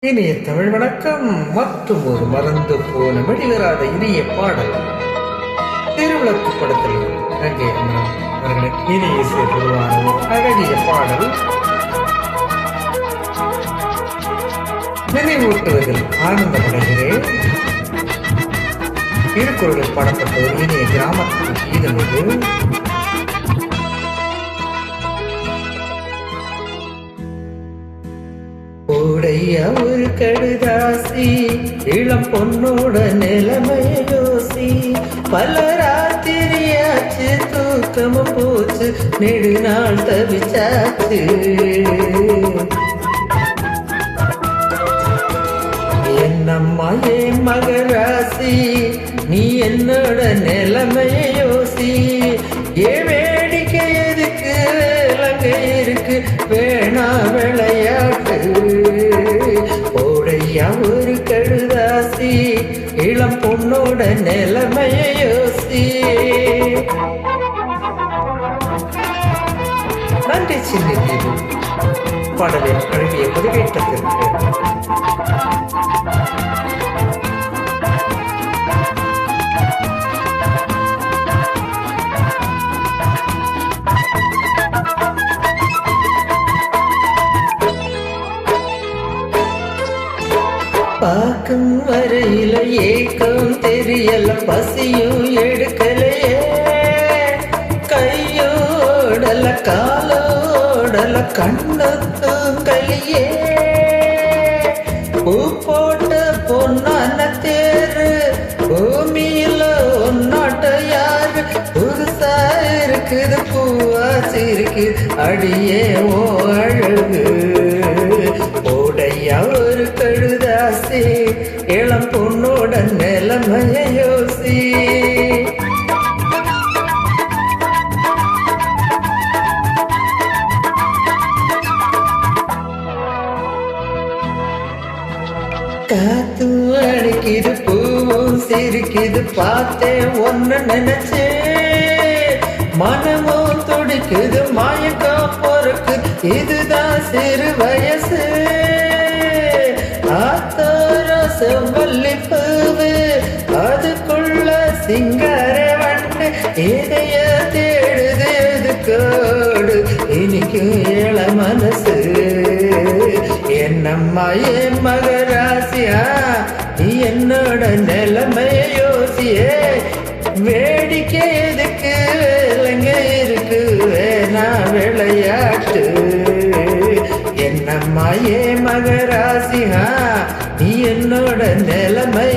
இனிய தமிழ் வணக்கம். மற்றும் ஒரு மறந்து போன வெளிவராத இனிய பாடல். திருவிளக்கு படத்தில் அங்கே அமரம் இனிய இசை அழகிய பாடல். நினைவூட்டுவதில் ஆனந்தமடைகிறேன். திருக்குறளில் பாடப்பட்ட ஒரு இனிய கிராமத்தின் கீதம் இது. உடைய ஒரு கடுதாசி இளம் பொண்ணோட நிலைமைய யோசி. பல ராத்திரியாச்சு தூக்கமும் போச்சு நெடுநாள் தவிச்சாச்சு. என்னம்மா ஏன் மகராசி நீ என்னோட நிலைமைய யோசி. ஏ வேடிக்கை எதுக்கு விலங்கை இருக்கு வேணா விளையாட உன்னோட பொண்ணோட நிலைமைய யோசி. நன்றி சின்ன தீபு பாடலின் அழகிய பதிவேற்றத்திற்கு பார்க்கும் வரையில ஏக்கம் தெரியல பசியும் எடுக்கலையே. கையோடல காலோடல கண்ணத்தும் கலியே பூ போட்ட பொன்னான தேரு பூமியில ஒன்னாட்ட யாரு? புதுசா இருக்குது பூவாசி இருக்குது அடியே ஓ அழகு. ஓடையா ஒரு கழுதாசி இளம் பொண்ணோட நிலைமைய யோசி. காத்து அடிக்குது பூவும் சிரிக்குது பார்த்தேன் ஒன்னு நினைச்சே. மனமும் துடிக்குது மயக்கம் பொறுக்குது இதுதான் சிறு வயசு. ஆத்தோர செவ்வல்லி அதுக்குள்ள சிங்கார வண்டு இதைய தேடுது எதுக்கோடு இனிக்கும் ஏழ மனசு. என்னம்மா என் மகராசியா? நீ என்னோட நிலைமைய யோசியே. வே நீ என்னோட நிலைமை